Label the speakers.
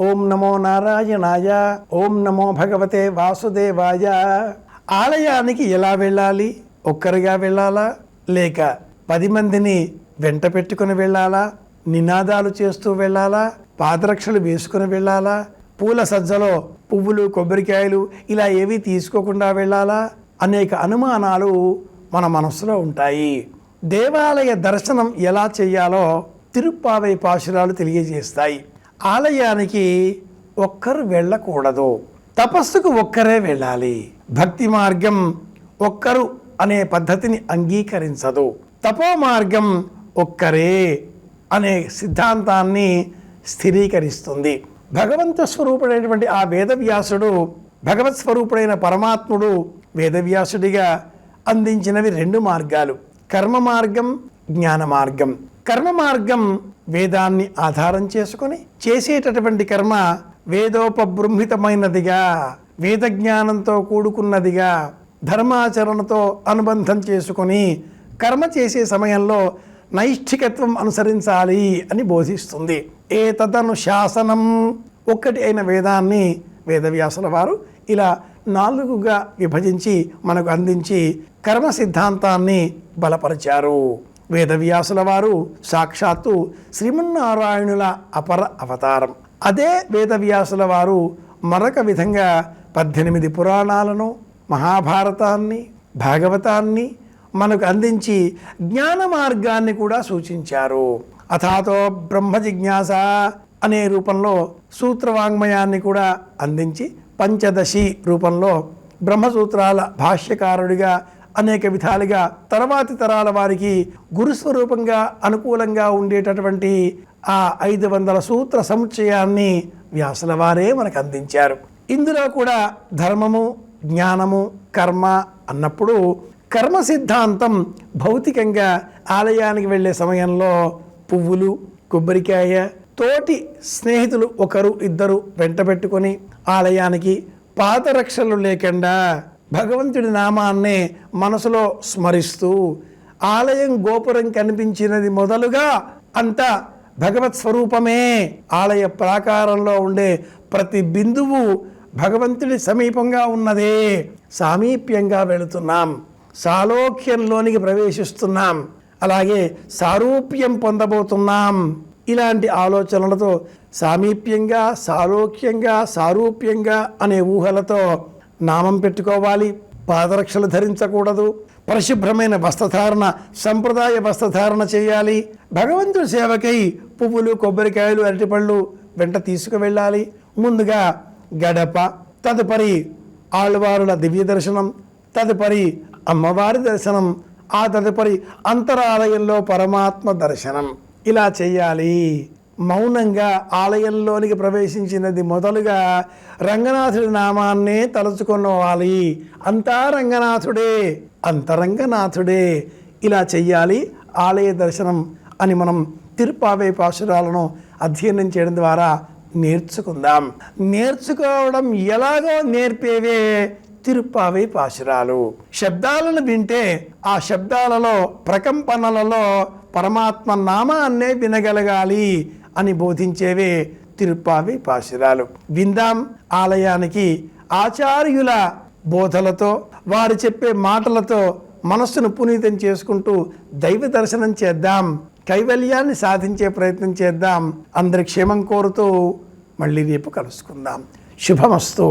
Speaker 1: ఓం నమో నారాయణాయ ఓం నమో భగవతే వాసుదేవాయ. ఆలయానికి ఎలా వెళ్ళాలి? ఒక్కరిగా వెళ్ళాలా? లేక పది మందిని వెంట పెట్టుకుని వెళ్ళాలా? నినాదాలు చేస్తూ వెళ్ళాలా? పాదరక్షలు వేసుకుని వెళ్ళాలా? పూల సజ్జలో పువ్వులు కొబ్బరికాయలు ఇలా ఏవి తీసుకోకుండా వెళ్ళాలా? అనేక అనుమానాలు మన మనసులో ఉంటాయి. దేవాలయ దర్శనం ఎలా చేయాలో తిరుప్పావై పాశురాలు తెలియజేస్తాయి. ఆలయానికి ఒక్కరు వెళ్ళకూడదు. తపస్సుకు ఒక్కరే వెళ్ళాలి. భక్తి మార్గం ఒక్కరు అనే పద్ధతిని అంగీకరించదు. తపో మార్గం ఒక్కరే అనే సిద్ధాంతాన్ని స్థిరీకరిస్తుంది. భగవంత స్వరూపుడైనటువంటి ఆ వేదవ్యాసుడు భగవత్ స్వరూపుడైన పరమాత్ముడు వేదవ్యాసుడిగా అందించినవి రెండు మార్గాలు. కర్మ మార్గం జ్ఞాన మార్గం. కర్మ మార్గం వేదాన్ని ఆధారం చేసుకొని చేసేటటువంటి కర్మ వేదోపబృంహితమైనదిగా వేద జ్ఞానంతో కూడుకున్నదిగా ధర్మాచరణతో అనుబంధం చేసుకొని కర్మ చేసే సమయంలో నైష్ఠికత్వం అనుసరించాలి అని బోధిస్తుంది. ఏ తదను శాసనం ఒక్కటి అయిన వేదాన్ని వేదవ్యాసుల వారు ఇలా నాలుగుగా విభజించి మనకు అందించి కర్మ సిద్ధాంతాన్ని బలపరిచారు. వేదవ్యాసుల వారు సాక్షాత్తు శ్రీమన్నారాయణుల అపర అవతారం. అదే వేదవ్యాసుల వారు మరొక విధంగా పద్దెనిమిది పురాణాలను మహాభారతాన్ని భాగవతాన్ని మనకు అందించి జ్ఞాన మార్గాన్ని కూడా సూచించారు. అథాతో బ్రహ్మ జిజ్ఞాస అనే రూపంలో సూత్రవాంగ్మయాన్ని కూడా అందించి పంచదశి రూపంలో బ్రహ్మసూత్రాల భాష్యకారుడిగా అనేక విధాలుగా తర్వాతి తరాల వారికి గురుస్వరూపంగా అనుకూలంగా ఉండేటటువంటి ఆ ఐదు వందల సూత్ర సముచ్చయాన్ని వ్యాసుల వారే మనకు అందించారు. ఇందులో కూడా ధర్మము జ్ఞానము కర్మ అన్నప్పుడు కర్మ సిద్ధాంతం భౌతికంగా ఆలయానికి వెళ్ళే సమయంలో పువ్వులు కొబ్బరికాయ తోటి స్నేహితులు ఒకరు ఇద్దరు వెంట పెట్టుకొని ఆలయానికి పాదరక్షలు లేకుండా భగవంతుడి నామాన్ని మనసులో స్మరిస్తూ ఆలయం గోపురం కనిపించినది మొదలుగా అంతా భగవత్ స్వరూపమే. ఆలయ ప్రాకారంలో ఉండే ప్రతి బిందువు భగవంతుడి సమీపంగా ఉన్నదే. సామీప్యంగా వెళుతున్నాం. సాలోక్యంలోనికి ప్రవేశిస్తున్నాం. అలాగే సారూప్యం పొందబోతున్నాం. ఇలాంటి ఆలోచనలతో సామీప్యంగా సాలోక్యంగా సారూప్యంగా అనే ఊహలతో నామం పెట్టుకోవాలి పాదరక్షలు ధరించకూడదు పరిశుభ్రమైన వస్త్రధారణ సంప్రదాయ వస్త్రధారణ చేయాలి భగవంతుడి సేవకై పువ్వులు కొబ్బరికాయలు అరటిపళ్ళు వెంట తీసుకువెళ్ళాలి. ముందుగా గడప తదుపరి ఆళ్వారుల దివ్య దర్శనం తదుపరి అమ్మవారి దర్శనం ఆ తదుపరి అంతరాలయంలో పరమాత్మ దర్శనం. ఇలా చేయాలి. మౌనంగా ఆలయంలోనికి ప్రవేశించినది మొదలుగా రంగనాథుడి నామాన్నే తలుచుకున్నవాలి అంతా రంగనాథుడే అంతరంగనాథుడే ఇలా చెయ్యాలి ఆలయ దర్శనం అని మనం తిరుపావే పాశురాలను అధ్యయనం చేయడం ద్వారా నేర్చుకుందాం. నేర్చుకోవడం ఎలాగో నేర్పేవే తిరుప్పావై పాశురాలు. శబ్దాలను వింటే ఆ శబ్దాలలో ప్రకంపనలలో పరమాత్మ నామాన్నే వినగలగాలి. అని బోధించేవే తిరుప్పావి పాశురాలు. విందాం ఆలయానికి ఆచార్యుల బోధలతో వారు చెప్పే మాటలతో మనస్సును పునీతం చేసుకుంటూ దైవ దర్శనం చేద్దాం కైవల్యాన్ని సాధించే ప్రయత్నం చేద్దాం. అందరి క్షేమం కోరుతూ మళ్ళీ రేపు కలుసుకుందాం. శుభమస్తు.